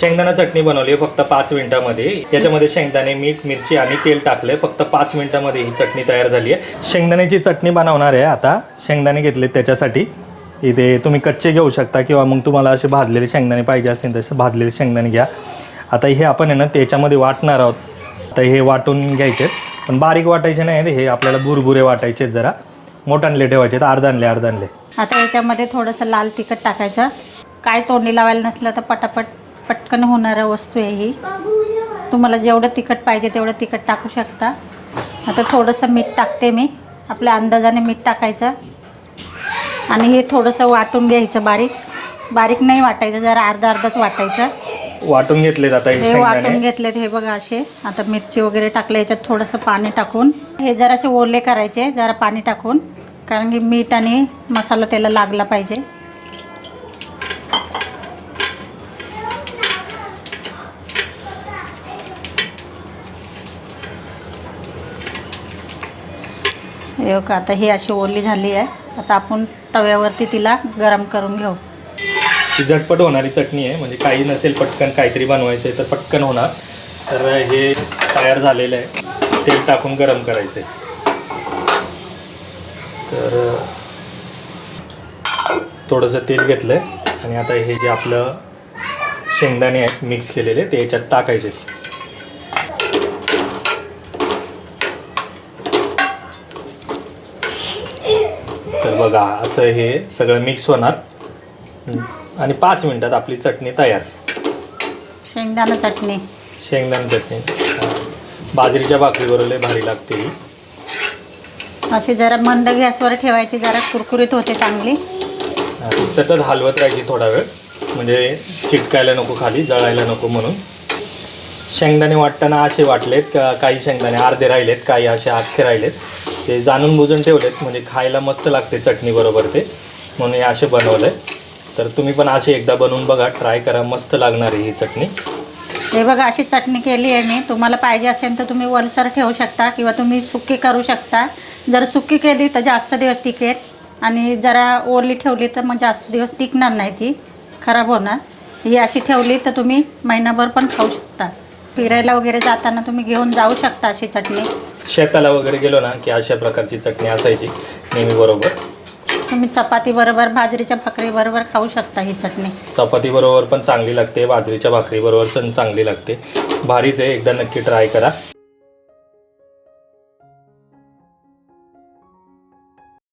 शेंगदाणा चटणी बनवली आहे फक्त पाच मिनिटामध्ये. याच्यामध्ये शेंगदाणे मीठ मिरची आणि तेल टाकले फक्त पाच मिनिटामध्ये ही चटणी तयार झाली आहे. शेंगदाण्याची चटणी बनवणार आहे आता. शेंगदाणे घेतले त्याच्यासाठी. इथे तुम्ही कच्चे घेऊ शकता किंवा मग तुम्हाला असे भाजलेले शेंगदाणे पाहिजे असतील तसे भाजलेले शेंगदाणे घ्या. आता हे आपण आहे ना त्याच्यामध्ये वाटणार आहोत. तर हे वाटून घ्यायचे पण बारीक वाटायचे नाही हे आपल्याला बुरबुरे वाटायचे आहेत जरा. मोठानले ठेवायचे अर्धानले अर्धानले आता याच्यामध्ये थोडंसं लाल तिखट टाकायचं. काय तोंडी लावायला नसलं तर पटापट पटकन होणारं वस्तू आहे ही. तुम्हाला जेवढं तिखट पाहिजे तेवढं तिखट टाकू शकता. आता थोडंसं मीठ टाकते मी. आपल्या अंदाजाने मीठ टाकायचं. आणि हे थोडंसं वाटून घ्यायचं बारीक. बारीक नाही वाटायचं जरा अर्धा अर्धाच वाटायचं. वाटून घेतलेत आता हे वाटून घेतलेत हे बघा असे. आता मिरची वगैरे टाकले याच्यात थोडंसं पाणी टाकून. हे जरासे ओले करायचे जरा पाणी टाकून. कारण की मीठ आणि मसाला त्याला लागला पाहिजे. एक आता ही अशी ओली झाली आहे. आता आपण तव्यावरती तिला गरम करून घेऊ. ही झटपट होणारी चटणी आहे. म्हणजे काही नसेल पटकन काहीतरी बनवायचं आहे तर पटकन होणार. तर हे तयार झालेलं आहे. तेल टाकून गरम करायचं आहे तर थोडंसं तेल घेतलं आहे आणि आता हे जे आपलं शेंगदाणे आहेत मिक्स केलेले ते याच्यात टाकायचे. तर बघा असं हे सगळं मिक्स होणार. आणि पाच मिनिटात आपली चटणी तयार. शेंगदाणा चटणी. शेंगदाणा चटणी. बाजरीच्या भाकरीबरोबर लय भारी लागते ही. अशी जरा मंद गॅसवर ठेवायची जरा कुरकुरीत होते चांगली. आणि सतत हलवत राहायची थोडा वेळ. म्हणजे चिटकायला नको खाली जळायला नको म्हणून. शेंगदाणे वाटताना असे वाटलेत का काही शेंगदाणे अर्धे राहिलेत काही असे अख्खे राहिलेत. ते जाणून बुजून ठेवलेत म्हणजे खायला मस्त लागते चटणी बरोबर ते. म्हणून हे असे बनवले तर तुम्ही पण असे एकदा बनवून बघा ट्राय करा मस्त लागणार आहे ही चटणी. हे बघा अशी चटणी केली आहे मी. तुम्हाला पाहिजे असेल तर तुम्ही वलसर ठेवू शकता किंवा तुम्ही सुकी करू शकता. जर सुकी केली तर जास्त दिवस टिकेल. आणि जरा ओली ठेवली तर मग जास्त दिवस टिकणार नाही ती. खराब होणार. ही अशी ठेवली तर तुम्ही महिनाभर पण खाऊ शकता. फिरायला वगैरे जाताना तुम्ही घेऊन जाऊ शकता अशी चटणी. शेताला वगैरे गेलो ना की अशा प्रकारची चटणी असायची नेहमी बरोबर. तुम्ही चपाती बरोबर बाजरीच्या भाकरी बरोबर खाऊ शकता ही चटणी. चपाती बरोबर पण चांगली लागते बाजरीच्या भाकरी बरोबर पण चांगली लागते. भारीच आहे एकदा नक्की ट्राय करा.